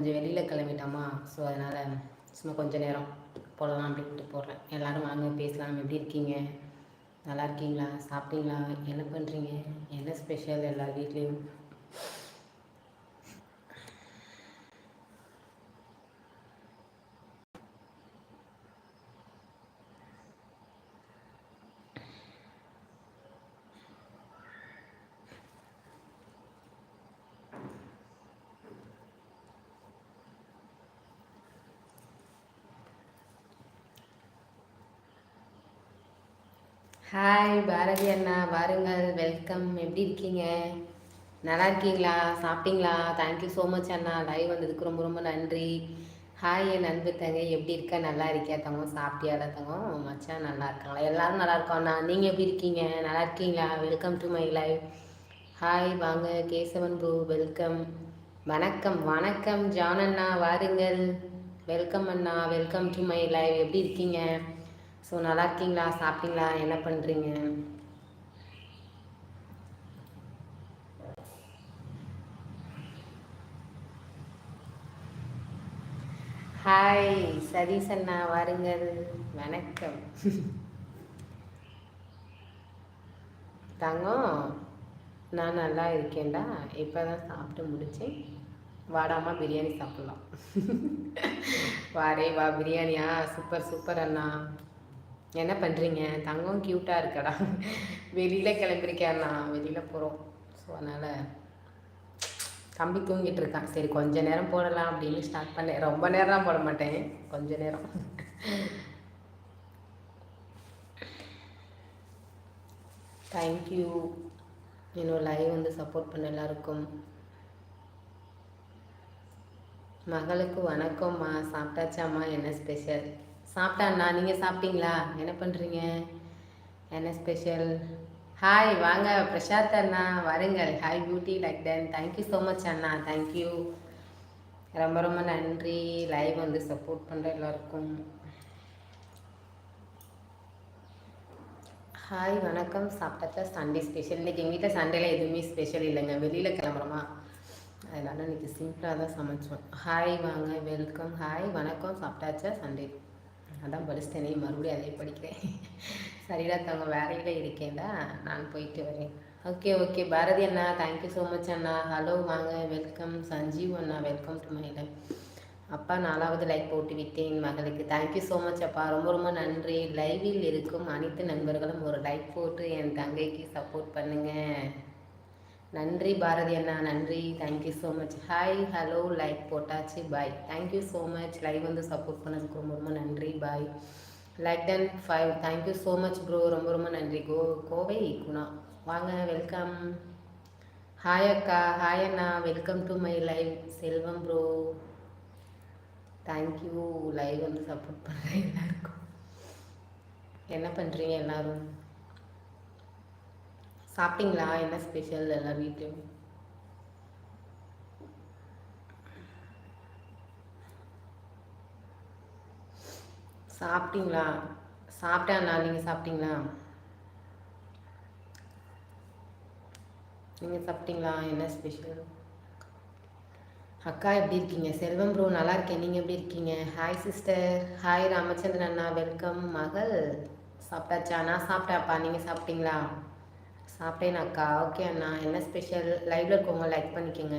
கொஞ்சம் வெளியில் கிளம்பிட்டோமா? ஸோ அதனால் சும்மா கொஞ்சம் நேரம் போடலாம் அப்படின்ட்டு போடுறேன் எல்லோரும் வாங்க பேசலாம். எப்படி இருக்கீங்க? நல்லா இருக்கீங்களா? சாப்பிட்டீங்களா? என்ன பண்ணுறீங்க என்ன ஸ்பெஷல் எல்லார் வீட்லேயும்? ஹாய் பாரதி அண்ணா வாருங்கள். வெல்கம் எப்படி இருக்கீங்க? நல்லா இருக்கீங்களா? சாப்பிட்டீங்களா? தேங்க்யூ ஸோ மச் அண்ணா. லைவ் வந்ததுக்கு ரொம்ப ரொம்ப நன்றி. ஹாய் என் நண்பு தங்க. எப்படி இருக்க? நல்லா இருக்கியா தங்க சாப்பிட்டியாடா தங்க மச்சான் நல்லா இருக்காங்களா? எல்லாரும் நல்லா இருக்கோம் அண்ணா நீங்கள் எப்படி இருக்கீங்க? நல்லா இருக்கீங்களா? Welcome to my live hi வாங்க. கேசவன் ப்ரோ வெல்கம் வணக்கம் வணக்கம். ஜான் அண்ணா வாருங்கள். வெல்கம் அண்ணா. வெல்கம் டு மை லைவ் எப்படி இருக்கீங்க? ஸோ நல்லா இருக்கீங்களா சாப்பிட்டீங்களா? என்ன பண்ணுறீங்க ஹாய் சதீஷ் அண்ணா வாருங்கள். வணக்கம். தங்கம் நான் நல்லா இருக்கேன்டா. இப்போ தான் சாப்பிட்டு முடித்தேன் வாடாமா பிரியாணி சாப்பிட்லாம். வாரே வா பிரியாணியா? சூப்பர் சூப்பர் அண்ணா. என்ன பண்ணுறீங்க தங்கம் க்யூட்டாக இருக்கடா. வெளியில் கிளம்பிருக்கேண்ணா வெளியில் போகிறோம் ஸோ அதனால் தம்பி தூங்கிட்டு இருக்கான். சரி கொஞ்ச நேரம் போடலாம் அப்படின்னு ஸ்டார்ட் பண்ணேன். ரொம்ப நேரம் போட மாட்டேன். கொஞ்ச நேரம். தேங்க்யூ என்னோட லைவ் வந்து சப்போர்ட் பண்ண எல்லாருக்கும். மகளுக்கு வணக்கம்மா. சாப்பிட்டாச்சாம்மா? என்ன ஸ்பெஷல் சாப்பிட்டாண்ணா நீங்கள் சாப்பிட்டீங்களா? என்ன பண்ணுறீங்க என்ன ஸ்பெஷல் ஹாய் வாங்க பிரசாத் அண்ணா வருங்கள். Hi beauty like then thank you so much Anna. Thank you ரொம்ப ரொம்ப நன்றி. லைவ் வந்து சப்போர்ட் பண்ணுற எல்லாருக்கும். ஹாய் வணக்கம். சாப்பிட்டாச்சா சண்டே ஸ்பெஷல் இன்றைக்கி எங்கள் வீட்டில் சண்டேல எதுவுமே ஸ்பெஷல் இல்லைங்க. வெளியில் கிளம்புறோமா? அதனால் இன்றைக்கி சிம்பிளாக தான் சமைச்சோம். ஹாய் வாங்க. வெல்கம் ஹாய் வணக்கம். சாப்பிட்டாச்சா? சண்டே அதான் படிச்சிட்டேனே மறுபடியும் அதே படிக்கிறேன். சரிடா தவங்க வேலையில் இருக்கேன்டா நான் போயிட்டு வரேன். ஓகே ஓகே பாரதி அண்ணா தேங்க்யூ ஸோ மச் அண்ணா. ஹலோ வாங்க. வெல்கம் சஞ்சீவ் அண்ணா வெல்கம் டு மை லைஃப் அப்பா நாலாவது லைக் போட்டு விட்டேன் மகளுக்கு. தேங்க்யூ ஸோ மச் அப்பா. ரொம்ப ரொம்ப நன்றி. லைவில் இருக்கும் அனைத்து நண்பர்களும் ஒரு லைக் போட்டு என் தங்கைக்கு சப்போர்ட் பண்ணுங்கள் நன்றி பாரதி அண்ணா நன்றி. Thank you so much hi hello like போட்டாச்சு. Bye thank you so much live வந்து சப்போர்ட் பண்ணதுக்கு ரொம்ப ரொம்ப நன்றி. Bye like ten five thank you so much bro ரொம்ப ரொம்ப நன்றி. கோ கோவை குணா. வாங்க வெல்கம் ஹாய் அக்கா. Hi Anna. Welcome to my live Selvam bro thank you live வந்து சப்போர்ட் பண்ணுறேன் எல்லாருக்கும். என்ன பண்ணுறீங்க எல்லோரும்? சாப்பிட்டீங்களா? என்ன ஸ்பெஷல் எல்லாம் வீட்லேயும்? சாப்பிட்டீங்களா? சாப்பிட்டேண்ணா நீங்கள் சாப்பிட்டீங்களா? நீங்கள் சாப்பிட்டீங்களா? என்ன ஸ்பெஷல் அக்கா எப்படி இருக்கீங்க? செல்வம் ப்ரோ நல்லா இருக்கேன். நீங்கள் எப்படி இருக்கீங்க? ஹாய் சிஸ்டர் ஹாய் ராமச்சந்திரன் அண்ணா. வெல்கம் மகள். சாப்பிட்டாச்சா? நான் சாப்பிட்டேன்ப்பா. நீங்கள் சாப்பிட்டீங்களா? சாப்பிட்டேன் அக்கா. ஓகே அண்ணா. என்ன ஸ்பெஷல் லைவ்ல இருக்கவங்க லைக் பண்ணிக்கோங்க.